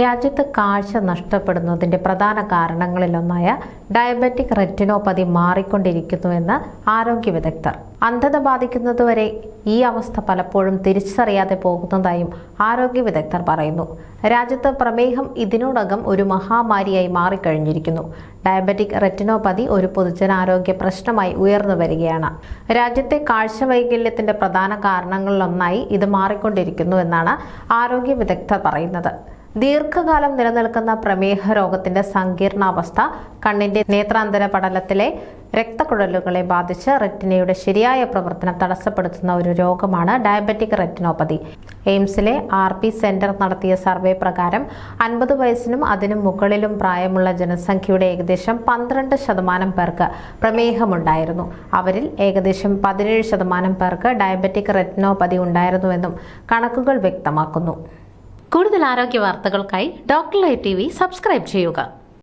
രാജ്യത്ത് കാഴ്ച നഷ്ടപ്പെടുന്നതിന്റെ പ്രധാന കാരണങ്ങളിലൊന്നായ ഡയബറ്റിക് റെറ്റിനോപ്പതി മാറിക്കൊണ്ടിരിക്കുന്നുവെന്ന് ആരോഗ്യ വിദഗ്ധർ. അന്ധത ബാധിക്കുന്നതുവരെ ഈ അവസ്ഥ പലപ്പോഴും തിരിച്ചറിയാതെ പോകുന്നതായും ആരോഗ്യ വിദഗ്ധർ പറയുന്നു. രാജ്യത്ത് പ്രമേഹം ഇതിനോടകം ഒരു മഹാമാരിയായി മാറിക്കഴിഞ്ഞിരിക്കുന്നു. ഡയബറ്റിക് റെറ്റിനോപ്പതി ഒരു പൊതുജനാരോഗ്യ പ്രശ്നമായി ഉയർന്നു വരികയാണ്. രാജ്യത്തെ കാഴ്ച വൈകല്യത്തിന്റെ പ്രധാന കാരണങ്ങളിലൊന്നായി ഇത് മാറിക്കൊണ്ടിരിക്കുന്നു എന്നാണ് ആരോഗ്യ വിദഗ്ധർ പറയുന്നത്. ദീർഘകാലം നിലനിൽക്കുന്ന പ്രമേഹ രോഗത്തിന്റെ സങ്കീർണാവസ്ഥ കണ്ണിന്റെ നേത്രാന്തര പടലത്തിലെ രക്തക്കുഴലുകളെ ബാധിച്ച് റെറ്റിനയുടെ ശരിയായ പ്രവർത്തനം തടസ്സപ്പെടുത്തുന്ന ഒരു രോഗമാണ് ഡയബറ്റിക് റെറ്റിനോപ്പതി. എയിംസിലെ ആർ പി സെന്റർ നടത്തിയ സർവേ പ്രകാരം അൻപത് വയസ്സിനും അതിനും മുകളിലും പ്രായമുള്ള ജനസംഖ്യയുടെ ഏകദേശം പന്ത്രണ്ട് ശതമാനം പേർക്ക് പ്രമേഹമുണ്ടായിരുന്നു. അവരിൽ ഏകദേശം പതിനേഴ് ശതമാനം പേർക്ക് ഡയബറ്റിക് റെറ്റിനോപ്പതി ഉണ്ടായിരുന്നുവെന്നും കണക്കുകൾ വ്യക്തമാക്കുന്നു. കൂടുതൽ ആരോഗ്യ വാർത്തകൾക്കായി doctor live T V subscribe ചെയ്യുക